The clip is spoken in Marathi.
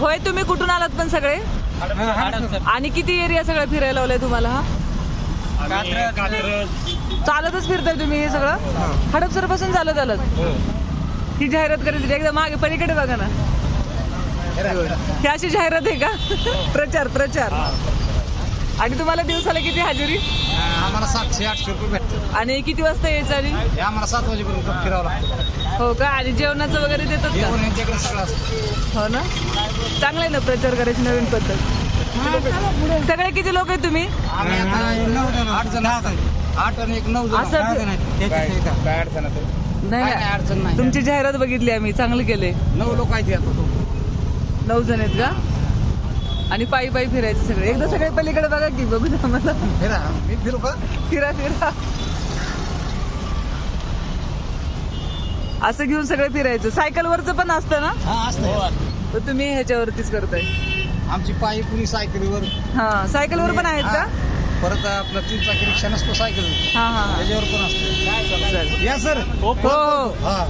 होय तुम्ही कुठून आलात पण सगळे? आणि किती एरिया सगळं फिरायला लावलंय तुम्हाला हा? चालतच फिरताय तुम्ही हे सगळं? हडपसरपासून चालत आलात? ही जाहिरात करायची एकदा मागे पलीकडे बघा ना. ही अशी जाहिरात आहे का? प्रचार प्रचार. आणि तुम्हाला दिवसाला किती हजेरी? आम्हाला सातशे आठशे रुपये भेटतात. आणि किती वाजता यायचं आणि? हे आम्हाला सात वाजेपर्यंत फिरावं लागतं. हो का? आणि जेवणाचं वगैरे देतात का? जेवण यांच्याकडे सगळं असतं. हो ना? चांगलं आहे ना प्रचार करायची नवीन पद्धत. सगळे किती लोक आहेत तुम्ही? आम्ही आता नऊ जण आठ जण आठ आणि एक नऊ जण. असं दहा जण आहेत. काय अडचण आहे नाही काय नाही अडचण नाही. तुमची जाहिरात बघितली आम्ही. चांगलं केलंय नऊ लोक आहेत आता तो. नऊ जण आहेत का? आणि पायी पायी फिरायचं सगळे. एकदा सगळे पलीकडे बघा की बघू ना आम्हाला. फिरा. मी फिरू का? फिरा फिरा. असं घेऊन सगळं फिरायचं. सायकलवरचं पण असतं ना? हा असतं. तर तुम्ही ह्याच्यावरतीच करताय. आमची पायी कुणी सायकलीवर? हा सायकलवर पण आहेत का? हा. परत आपला तीन चाकी रिक्षा नसतो सायकल. हा हा हा. त्याच्यावर पण असतो. या सर. हो हो. हा.